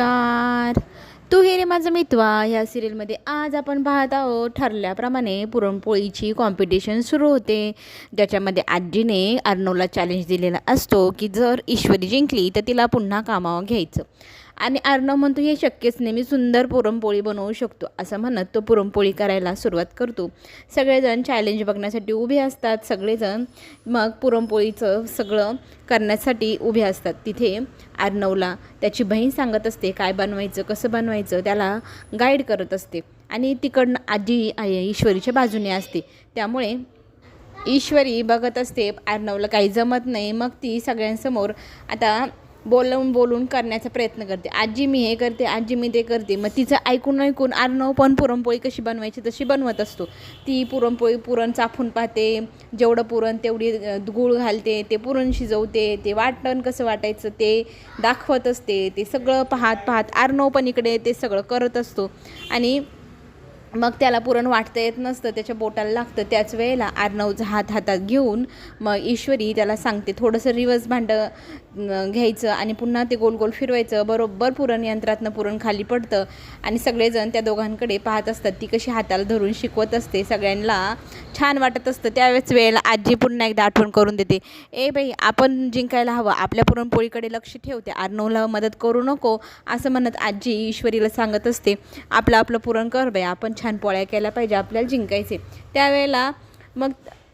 नमस्कार. तू हे रे माझं मित्वा. ह्या सिरियलमध्ये आज आपण पाहत आहोत ठरल्याप्रमाणे पुरणपोळीची कॉम्पिटिशन सुरू होते. ज्याच्यामध्ये आजीने अर्णवला चॅलेंज दिलेला असतो की जर ईश्वरी जिंकली तर तिला पुन्हा कामावर घ्यायचं. आणि अर्णव म्हणतो हे शक्यच नाही मी सुंदर पुरणपोळी बनवू शकतो. असं म्हणत तो पुरणपोळी करायला सुरुवात करतो. सगळेजण चॅलेंज बघण्यासाठी उभे असतात. सगळेजण मग पुरणपोळीचं सगळं करण्यासाठी उभे असतात. तिथे अर्णवला त्याची बहीण सांगत असते काय बनवायचं कसं बनवायचं? त्याला गाईड करत असते. आणि तिकडनं आजी आहे ईश्वरीच्या बाजूने असते. त्यामुळे ईश्वरी बघत असते अर्णवला काही जमत नाही. मग ती सगळ्यांसमोर आता बोलवून बोलून करण्याचा प्रयत्न करते. आजी मी हे करते आजी मी ते करते. मग तिचं ऐकून ऐकून अर्णव पण पुरणपोळी कशी बनवायची तशी बनवत असतो. ती पुरणपोळी पुरण चाफून पाहते जेवढं पुरण तेवढी गुळ गूळ घालते ते पुरण शिजवते ते वाटण कसं वाटायचं ते दाखवत असते ते सगळं पाहत पाहत अर्णव पण इकडे ते सगळं करत असतो. आणि मग त्याला पुरण वाटता येत नसतं त्याच्या बोटाला लागतं. त्याच वेळेला आर्नवचा हात हातात घेऊन मग ईश्वरी त्याला सांगते थोडंसं रिवर्स भांडं घ्यायचं आणि पुन्हा ते गोल गोल फिरवायचं. बरोबर पुरण यंत्रातनं पुरण खाली पडतं आणि सगळेजण त्या दोघांकडे पाहत असतात. ती कशी हाताला धरून शिकवत असते. सगळ्यांना छान वाटत असतं. त्यावेळेस वेळेला आजी पुन्हा एकदा आठवण करून देते. ए बाई आपण जिंकायला हवं. आपल्या पुरणपोळीकडे लक्ष ठेवते आर्नवला मदत करू नको असं म्हणत आजी ईश्वरीला सांगत असते. आपलं आपलं पुरण कर बाई. आपण छान पोळ्या केल्या पाहिजे आपल्याला जिंकायचे. त्यावेळेला मग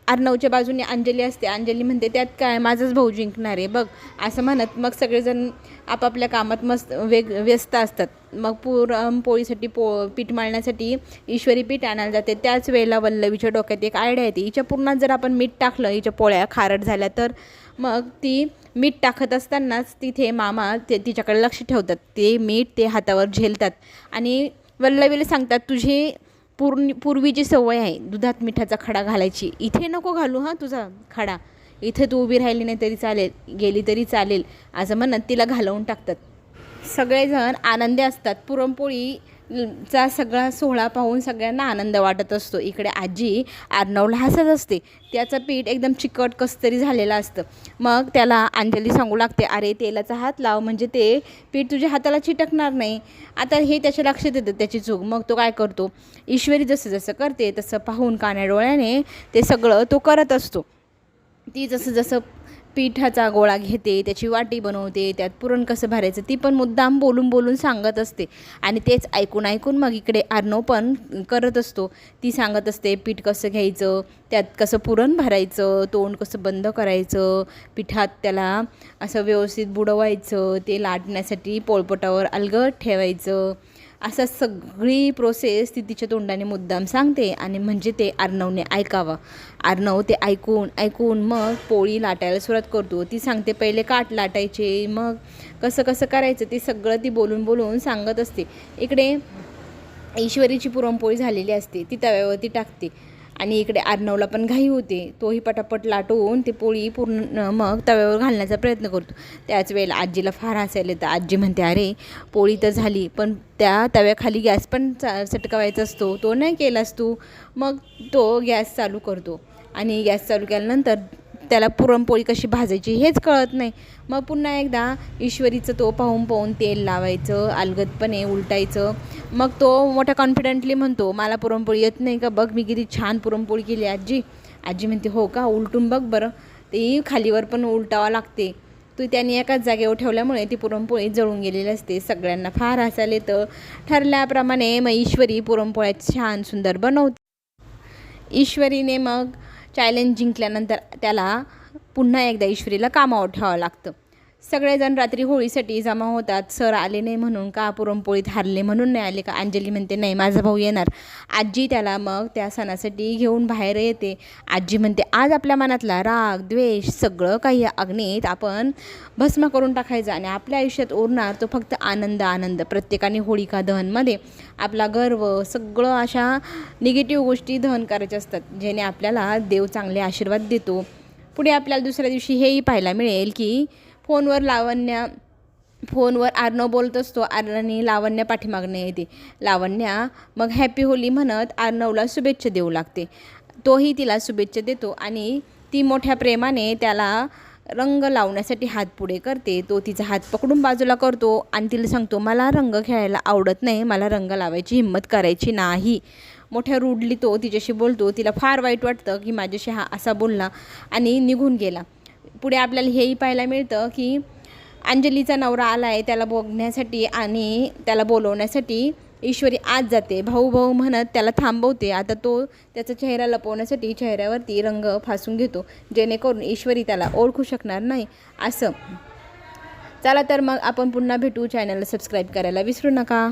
अर्णवच्या बाजूने अंजली असते. अंजली म्हणते त्यात काय? माझाच भाऊ जिंकणार आहे बघ. असं म्हणत मग सगळेजण आपापल्या कामात मस्त वेग व्यस्त असतात. मग पुरणपोळीसाठी पो पीठ मारण्यासाठी ईश्वरी पीठ आणायला जाते. त्याच वेळेला वल्लवीच्या डोक्यात एक आयडिया येते. हिच्या पूर्णात जर आपण मीठ टाकलं हिच्या पोळ्या खारट झाल्या तर मग ती मीठ टाकत असतानाच तिथे मामा ते तिच्याकडे लक्ष ठेवतात. ते मीठ ते हातावर झेलतात. आणि वल्लवीला सांगतात तुझी पूर्ण पूर्वीची सवय आहे दुधात मिठाचा खडा घालायची. इथे नको घालू हां तुझा खडा. इथे तू उभी राहिली नाही तरी चालेल गेली तरी चालेल. असं म्हणत तिला घालवून टाकतात. सगळेजण आनंदी असतात. पुरणपोळी चा सगळा सोहळा पाहून सगळ्यांना आनंद वाटत असतो. इकडे आजी अर्णवला हसत असते. त्याचं पीठ एकदम चिकट कसं तरी झालेलं असतं. मग त्याला अंजली सांगू लागते अरे तेलाचा हात लाव म्हणजे ते पीठ तुझ्या हाताला चिटकणार नाही. आता हे त्याच्या लक्षात येतं त्याची चूक. मग तो काय करतो? ईश्वरी जसं जसं करते तसं पाहून कान्या डोळ्याने ते सगळं तो करत असतो. ती जसं जसं पिठाचा गोळा घेते त्याची वाटी बनवते त्यात पुरण कसं भरायचं ती पण मुद्दाम बोलून बोलून सांगत असते. आणि तेच ऐकून ऐकून मग इकडे अर्णव पण करत असतो. ती सांगत असते पीठ कसं घ्यायचं त्यात कसं पुरण भरायचं तोंड कसं बंद करायचं पिठात त्याला असं व्यवस्थित बुडवायचं ते लाटण्यासाठी पोळपटावर अलगद ठेवायचं. असा सगळी प्रोसेस ती तिच्या तोंडाने मुद्दाम सांगते आणि म्हणजे ते अर्णवने ऐकावं. अर्णव ते ऐकून ऐकून मग पोळी लाटायला सुरुवात करतो. ती सांगते पहिले काठ लाटायचे मग कसं कसं करायचं? ते सगळं ती बोलून बोलून सांगत असते. इकडे ईश्वरीची पुरणपोळी झालेली असते. ती तव्यावरती टाकते. आणि इकडे अर्णवला पण घाई होते. तोही पटापट लाटून ती पोळी पूर्ण मग तव्यावर घालण्याचा प्रयत्न करतो. त्याच वेळेला आजीला फार हसायला येतं. आजी म्हणते अरे पोळी तर झाली पण त्या तव्याखाली गॅस पण चा सटकवायचा असतो. तो नाही केलास तू. मग तो गॅस चालू करतो. आणि गॅस चालू केल्यानंतर त्याला पुरणपोळी कशी भाजायची हेच कळत नाही. मग पुन्हा एकदा ईश्वरीचं तो पाहून पाहून तेल लावायचं अलगदपणे उलटायचं. मग तो मोठा कॉन्फिडंटली म्हणतो मला पुरणपोळी येत नाही का? बघ मी किती छान पुरणपोळी केली आजी. आजी म्हणते हो का? उलटून बघ बरं. तेही खालीवर पण उलटावं लागते. तू त्याने एकाच जागेवर ठेवल्यामुळे ती पुरणपोळी जळून गेलेली असते. सगळ्यांना फार हसायला येतं. ठरल्याप्रमाणे मग ईश्वरी पुरणपोळ्या छान सुंदर बनवते. ईश्वरीने मग चॅलेंज जिंकल्यानंतर त्याला पुन्हा एकदा ईश्वरीला कामावर ठेवावं लागतं. सगळेजण रात्री होळीसाठी जमा होतात. सर आले नाही म्हणून का पुरणपोळीत हारले म्हणून नाही आले का? अंजली म्हणते नाही माझा भाऊ येणार. आजी त्याला मग त्या सणासाठी घेऊन बाहेर येते. आजी म्हणते आज आपल्या मनातला राग द्वेष सगळं काही अग्नीत आपण भस्म करून टाकायचं आणि आपल्या आयुष्यात उरणार तो फक्त आनंद आनंद. प्रत्येकाने होळिका दहनमध्ये आपला गर्व सगळं अशा निगेटिव्ह गोष्टी दहन करायच्या असतात ज्याने आपल्याला देव चांगले आशीर्वाद देतो. पुढे आपल्याला दुसऱ्या दिवशी हेही पाहायला मिळेल की फोनवर लावण्या फोनवर आर्नव बोलत असतो आर्नवने लावण्या पाठीमागणे येते. लावण्या मग हॅपी होली म्हणत आर्नवला शुभेच्छा देऊ लागते. तोही तिला शुभेच्छा देतो आणि ती मोठ्या प्रेमाने त्याला रंग लावण्यासाठी हात पुढे करते. तो तिचा हात पकडून बाजूला करतो आणि तिला सांगतो मला रंग खेळायला आवडत नाही मला रंग लावायची हिंमत करायची नाही. मोठ्या रूडली तो तिच्याशी बोलतो. तिला फार वाईट वाटतं की माझ्याशी हा असा बोलला आणि निघून गेला. पुढे आपल्याला हेही पाहायला मिळतं की अंजलीचा नवरा आला आहे त्याला बघण्यासाठी आणि त्याला बोलवण्यासाठी ईश्वरी आत जाते. भाऊ भाऊ म्हणत त्याला थांबवते. आता तो त्याचा चेहरा लपवण्यासाठी चेहऱ्यावरती रंग फासून घेतो. जेणेकरून ईश्वरी त्याला ओळखू शकणार नाही. असं. चला तर मग आपण पुन्हा भेटू. चॅनलला सबस्क्राईब करायला विसरू नका.